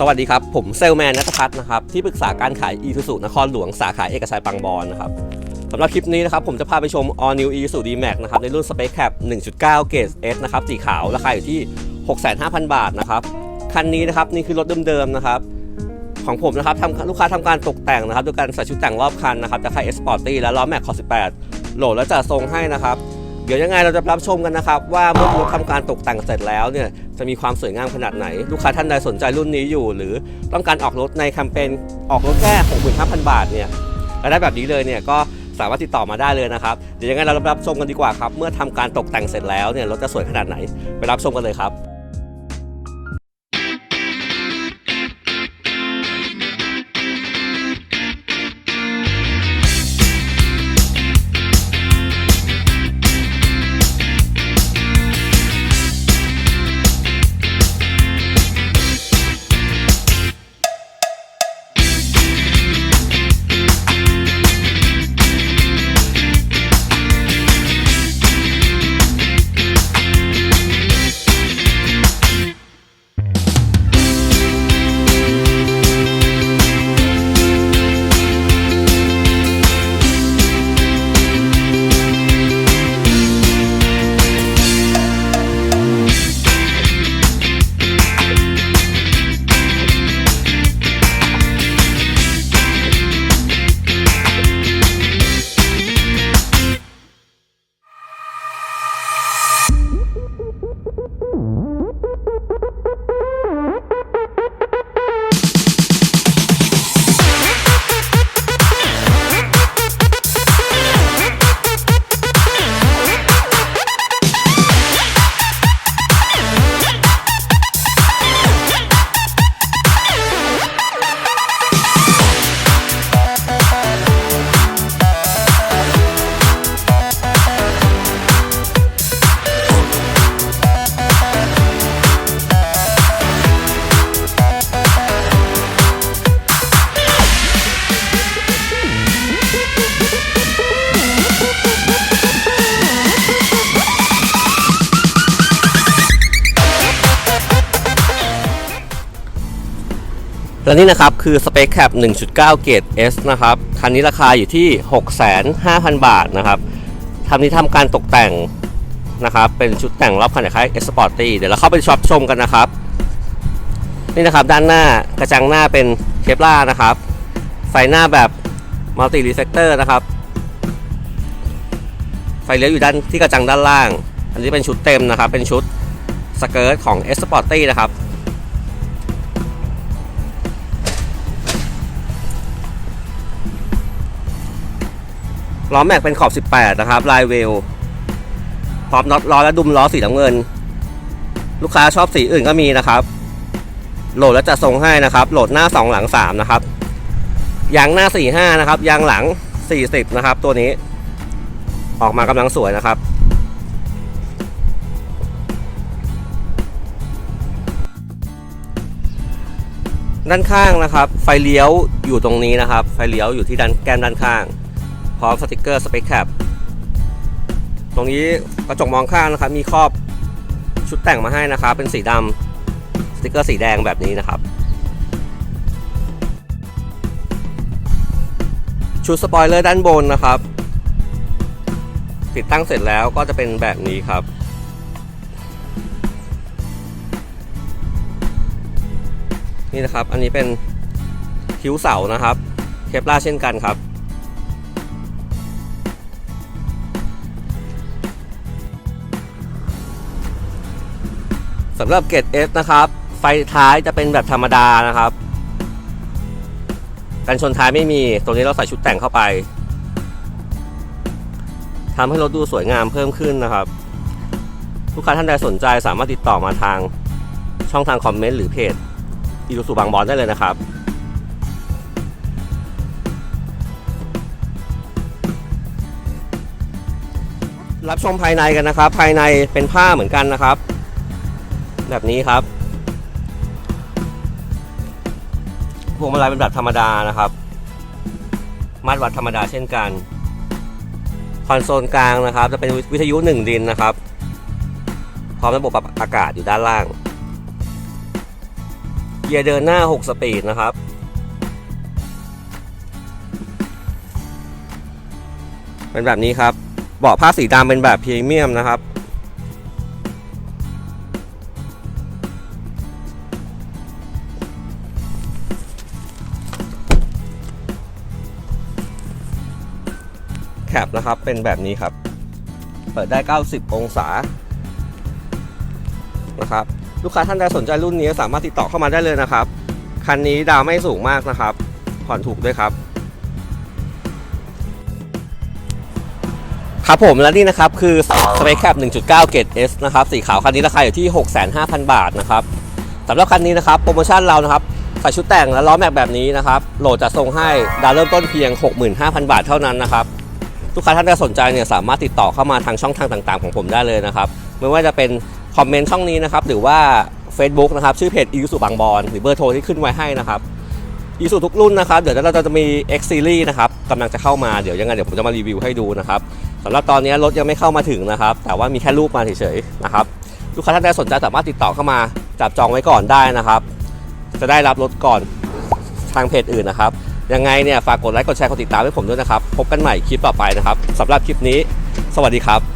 สวัสดีครับ ผมเซลแมนนัทพัฒน์นะครับ ที่ปรึกษาการขาย e ี u z u นครหลวงสาขาเอกชัยบางบอนนะครับสำหรับคลิปนี้นะครับ ผมจะพาไปชม All New e ี u z u D-Max นะครับ ในรุ่น Space Cap 1.9เกรด S นะครับ สีขาว ราคาอยู่ที่ 65,000 บาทนะครับ คันนี้นะครับ นี่คือรถเดิมๆนะครับ ของผมนะครับทำลูกค้าทำการตกแต่งนะครับโดยการใส่ชุดแต่งรอบคันนะครับจากค่าย S Sporty และล้อแม็กคอ18โหลดและจัดทรงให้นะครับ เดี๋ยวยังไงเราจะรับชมกันนะครับ ว่าเมื่อรถทำการตกแต่งเสร็จแล้วเนี่ยจะมีความสวยงามขนาดไหน ลูกค้าท่านใดสนใจรุ่นนี้อยู่ หรือต้องการออกรถในแคมเปญออกรถแค่65,000 บาทเนี่ยและได้แบบนี้เลยเนี่ยก็สามารถติดต่อมาได้เลยนะครับ เดี๋ยวยังไงเรารับชมกันดีกว่าครับ เมื่อทำการตกแต่งเสร็จแล้วเนี่ยรถจะสวยขนาดไหน ไปรับชมกันเลยครับ และนี่นะครับคือ Space Cap 1.9 เกรด S นะครับ คันนี้ราคาอยู่ที่ 65,000 บาทนะครับทำนี้ทำการตกแต่งนะครับ เป็นชุดแต่งรอบคันคล้าย S Sporty เดี๋ยวเราเข้าไปช็อปชมกันนะครับ นี่นะครับด้านหน้ากระจังหน้าเป็นเคปล่านะครับ ไฟหน้าแบบมัลติรีเฟกเตอร์นะครับ ไฟเลี้ยวอยู่ด้านที่กระจังด้านล่าง อันนี้เป็นชุดเต็มนะครับ เป็นชุดสเกิร์ตของ S Sporty นะครับ ล้อแม็กเป็นขอบ 18 นะครับ ลายเวลพร้อมน็อตล้อและดุมล้อสีน้ำเงิน ลูกค้าชอบสีอื่นก็มีนะครับ โหลดแล้วจะทรงให้นะครับ โหลดหน้า 2 หลัง 3 นะครับ ยางหน้า 45 นะครับ ยางหลัง 40 นะครับ ตัวนี้ ออกมากำลังสวยนะครับด้านข้างนะครับ ไฟเลี้ยวอยู่ตรงนี้นะครับ ไฟเลี้ยวอยู่ที่ด้านแก้มด้านข้าง พร้อมสติกเกอร์สเปคแคปตรงนี้กระจกมองข้างนะครับ มีครอบชุดแต่งมาให้นะครับ เป็นสีดำสติกเกอร์สีแดงแบบนี้นะครับ ชุดสปอยเลอร์ด้านบนนะครับ ติดตั้งเสร็จแล้วก็จะเป็นแบบนี้ครับนี่นะครับ อันนี้เป็นคิ้วเสานะครับ เคปลาเช่นกันครับ สำหรับเกรด S นะครับ ไฟท้ายจะเป็นแบบธรรมดานะครับ กันชนท้ายไม่มีตัวนี้เราใส่ชุดแต่งเข้าไปทำให้รถดูสวยงามเพิ่มขึ้นนะครับ ลูกค้าท่านใดสนใจสามารถติดต่อมาทางช่องทางคอมเมนต์หรือเพจอีลูสุบางบอนได้เลยนะครับรับชมภายในกันนะครับ ภายในเป็นผ้าเหมือนกันนะครับ แบบนี้ครับพวงมาลัยเป็นแบบธรรมดานะครับ มาตรวัดธรรมดาเช่นกัน คอนโซลกลางนะครับ จะเป็นวิทยุหนึ่งดินนะครับ พร้อมระบบปรับอากาศอยู่ด้านล่าง เกียร์เดินหน้า 6 สปีดนะครับ เป็นแบบนี้ครับ เบาะผ้าสีดำเป็นแบบพรีเมียมนะครับ แคปนะครับ เป็นแบบนี้ครับ เปิดได้ 90 องศานะครับลูกค้าท่านใดสนใจรุ่นนี้สามารถติดต่อเข้ามาได้เลยนะครับ คันนี้ดาวไม่สูงมากนะครับ ผ่อนถูกด้วยครับ ครับผมและนี่นะครับคือ Space Cap 1.9 เกรด S นะครับสีขาวคันนี้ราคาอยู่ที่ 65,000 บาทนะครับสำหรับคันนี้นะครับโปรโมชั่นเรานะครับใส่ชุดแต่งและล้อแม็กแบบนี้นะครับ โหลดจะส่งให้ดาวเริ่มต้นเพียง 65,000 บาทเท่านั้นนะครับ ลูกค้าท่านใดสนใจเนี่ยสามารถติดต่อเข้ามาทางช่องทางต่างๆ ของผมได้เลยนะครับไม่ว่าจะเป็นคอมเมนต์ช่องนี้นะครับหรือว่า Facebook นะครับชื่อเพจอีสุบางบอนหรือเบอร์โทรที่ขึ้นไว้ให้นะครับอีสุทุกรุ่นนะครับ เดี๋ยวเราจะมี X Series นะครับกำลังจะเข้ามาเดี๋ยวยังไงเดี๋ยวผมจะมารีวิวให้ดูนะครับสำหรับตอนนี้รถยังไม่เข้ามาถึงนะครับ แต่ว่ามีแค่รูปมาเฉยๆนะครับลูกค้าท่านใดสนใจสามารถติดต่อเข้ามาจับจองไว้ก่อนได้นะครับ จะได้รับรถก่อนทางเพจอื่นนะครับ ยังไงเนี่ยฝากกดไลค์กดแชร์กดติดตามให้ผมด้วยนะครับ พบกันใหม่คลิปต่อไปนะครับสำหรับคลิปนี้ สวัสดีครับ